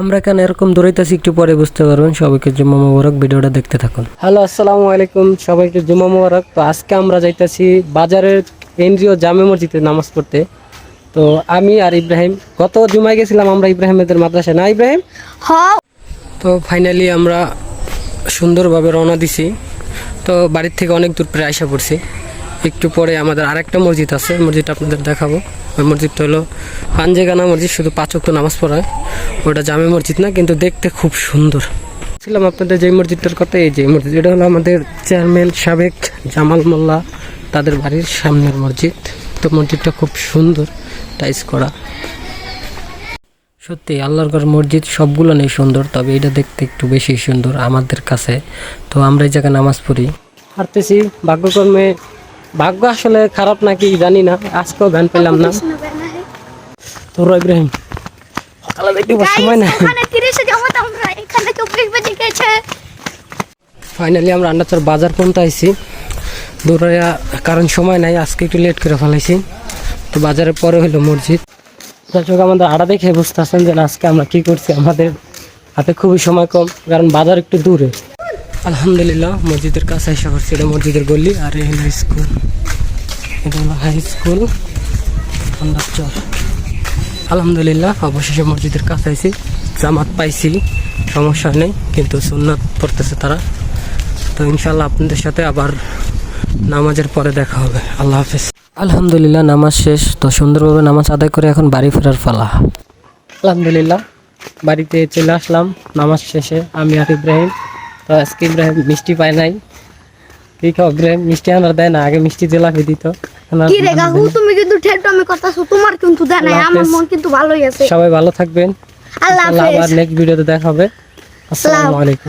আমরা এখানে এরকম দৌড়াইতেছি একটু পরে বুঝতে পারবেন। সবাইকে জুম্মা মোবারক ভিডিওটা দেখতে থাকুন। হ্যালো আসসালামু আলাইকুম। সবাইকে জুম্মা মোবারক। তো আজকে আমরা যাইতেছি বাজারের এনজিও জামে মসজিদে নামাজ পড়তে। তো আমি আর ইব্রাহিম গত জুমায় গেছিলাম আমরা ইব্রাহিমেদের মাদ্রাসায়। না ইব্রাহিম? হ তো ফাইনালি আমরা সুন্দরভাবে রওনা দিছি। তো বাড়ির থেকে অনেক দূর প্রায় আসা পড়ছি। একটু পরে আমাদের আরেকটা মসজিদ আছে মসজিদটা আপনাদের দেখাবো। ওই মসজিদটা হলো পাঞ্জেগানা মসজিদ, শুধু পাঁচ ওয়াক্ত নামাজ পড়ায়। ওটা জামে মসজিদ না, কিন্তু দেখতে খুব সুন্দর। ছিলাম আপনাদের যে মসজিদটার কথা, এই যে মসজিদ, এটা হলো আমাদের চেয়ারম্যান সাবেক জামাল মোল্লা তাদের বাড়ির সামনের মসজিদ। তো মসজিদটা খুব সুন্দর টাইস করা। সত্যি, আল্লাহর ঘর মসজিদ সবগুলো নেই সুন্দর, তবে এটা দেখতে একটু বেশি সুন্দর আমাদের কাছে। তো আমরা এই জায়গায় নামাজ পড়ি। হারতেছি ভাগ্যকর্মে ভাগ্য আসলে খারাপ নাকি জানি না। আজকেও গান পেলাম না। তোর ইব্রাহিম সকালে দেখতে সময় গেছে। ফাইনালি আমরা আন্ডাচার বাজার পর্যন্ত আইছি। দৌড়াইয়া কারণ সময় নাই আজকে একটু লেট করে ফেলাইছি। তো বাজারের পরে হলো মসজিদ। দর্শক আমাদের আড়া দেখে বুঝতে পারছেন যে আজকে আমরা কি করছি। আমাদের হাতে খুবই সময় কম কারণ বাজার একটু দূরে। আলহামদুলিল্লাহ, মসজিদের কাছে এসে করছি এটা মসজিদের গলি আর এই হলো স্কুল। এটা হলো হাই স্কুল আন্ডারচর আলহামদুলিল্লাহ, অবশেষে মসজিদের কাছে আইছি। জামাত পাইছি, সমস্যা নেই, কিন্তু সুন্নাত পড়তেছে তারা। তো ইনশাল্লাহ আপনাদের সাথে আবার নামাজের পরে দেখা হবে। আল্লাহ হাফেজ। আলহামদুলিল্লাহ, নামাজ শেষ। তো সুন্দরভাবে নামাজ আদায় করে এখন বাড়ি ফেরার পালা। আলহামদুলিল্লাহ, বাড়িতে চলে আসলাম। নামাজ শেষে আমি আর ইব্রাহিম। তো আজকে ইব্রাহিম মিষ্টি পায় নাই। ঠিক আছে ইব্রাহিম মিষ্টি আনার দেয় না আগে মিষ্টি জেলাপি দিত। কি রে কাকু তুমি কিন্তু ঠেট আমি কথা শো তোমার কিন্তু দেয় না আমার মন কিন্তু ভালোই আছে। সবাই ভালো থাকবেন। আল্লাহ হাফেজ। আবার নেক্সট ভিডিওতে দেখা হবে। আসসালামু আলাইকুম।